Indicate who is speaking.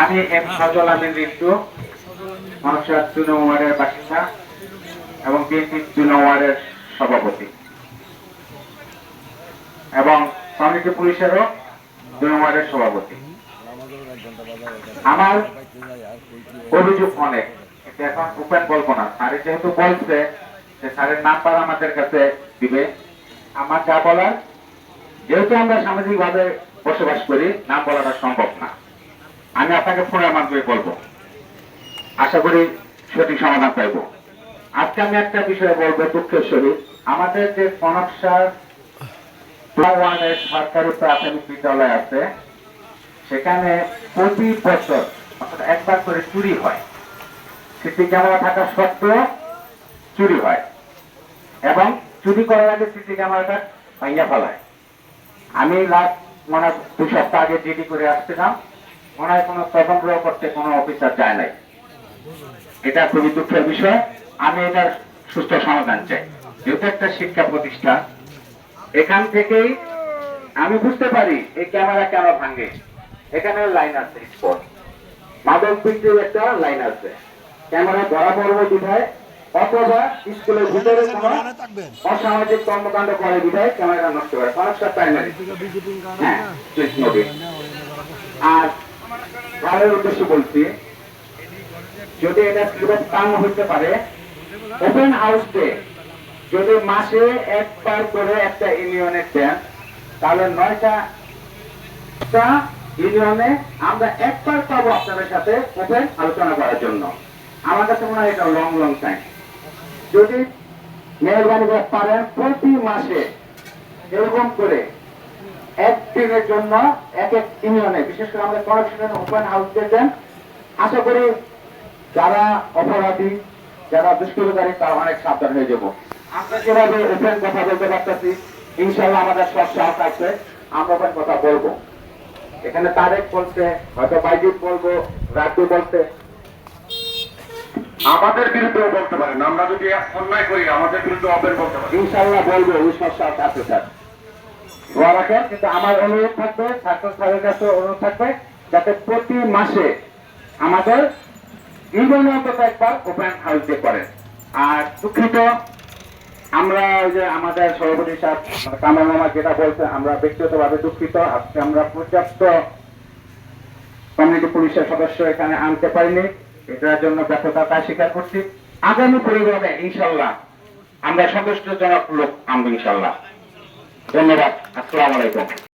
Speaker 1: আমি এম সজল আমিন রিন্টু মানুষের চুনো ওয়ার্ডের বাসিন্দা এবং বিএনপি চুনো ওয়ার্ডের সভাপতি। এবং কমিউনিটি পুলিশেরও চুনো ওয়ার্ডের সভাপতি। আমার অভিযোগ অনেক এখন ওপেন বলব না। স্যার যেহেতু বলছে যে স্যারের নাম্বার আমাদের কাছে দিবে, আমার যা বলার, যেহেতু আমরা সামাজিক ভাবে বসবাস করি, নাম বলাটা সম্ভব না। আমি আপনাকে ফোনের মাধ্যমে বলব। আশা করি সঠিক সমাধান পাইব। আজকে আমি একটা বিষয় বলব, দুঃখের সহিত। আমাদের যে কনকসার সরকারি প্রাথমিক বিদ্যালয় আছে, সেখানে প্রতি বছর একবার করে চুরি হয়। সিসি ক্যামেরা থাকা সত্ত্বেও চুরি হয়। এবং চুরি করার আগে সিসি ক্যামেরাটা ভাইয়া ফেলায়। আমি লাস্ট দু সপ্তাহ আগে জিডি করে মনে হয় কোনো করতে কোনো অফিসার যায় নাই। এটা খুবই দুঃখের বিষয়। আমি এটার সুস্থ সমাধান চাই। যেহেতু একটা শিক্ষা প্রতিষ্ঠান, এখান থেকেই আমি বুঝতে পারি এই ক্যামেরা কেন ভাঙে। এখানে লাইন আছে স্পট। মাদক একটা লাইন আছে। ক্যামেরা ধরা পড়বে বিধায় অথবা স্কুলের ভিতরে কোনো অসামাজিক কর্মকাণ্ড করে বিধায় ক্যামেরা নষ্ট করে। সমস্যা প্রাইমারি হ্যাঁ আর ঘরের উদ্দেশ্যে বলছি যদি এটা সিলেবাস কাম হইতে পারে ওপেন হাউস ডে যদি মাসে একবার করে একটা ইউনিয়নের দেন তাহলে নয়টা ইউনিয়নে আমরা একবার পাবো আপনাদের সাথে ওপেন আলোচনা করার জন্য। আমার কাছে মনে হয় এটা লং লং টাইম যদি মেহরবানি করে পারেন প্রতি মাসে, এরকম করে একদিনের জন্য এক এক ইউনিয়নে, বিশেষ করে আমাদের করাপশনের ওপেন হাউস দেন। আশা করি যারা অপরাধী, যারা দুষ্কৃতকারী, তারা অনেক সাবধান হয়ে যাব। আমরা যেভাবে ওপেন কথা বলতে পারতেছি ইনশাল্লাহ আমাদের সব সাহস আছে। আমরা ওপেন কথা বলব। এখানে তারেক বলছে, হয়তো বাইজিৎ বলব রাজু বলছে।
Speaker 2: আমাদের বিরুদ্ধেও বলতে পারেন, আমরা যদি অন্যায় করি, আমাদের বিরুদ্ধে অপেন বলতে পারেন।
Speaker 1: ইনশাল্লাহ বলব সব আছে স্যার। রাখেন, কিন্তু আমার অনুরোধ থাকবে, ছাত্র স্যারের কাছে অনুরোধ থাকবে, যাতে প্রতি মাসে আমাদের ইউনিয়নে অন্তত একবার ওপেন হাউস ডে করেন। আর দুঃখিত, আমরা যে আমাদের সভাপতি সাহেব মানে কামাল মামা যেটা বলছে, আমরা ব্যক্তিগতভাবে দুঃখিত। আজকে আমরা পর্যাপ্ত কমিউনিটি পুলিশের সদস্য এখানে আনতে পারিনি। এটার জন্য ব্যর্থতা স্বীকার করছি। আগামী পরিবারে ইনশাল্লাহ, আমরা সন্তুষ্টজনক লোক আনব, ইনশাল্লাহ। ধন্যবাদ। আসসালাম আলাইকুম।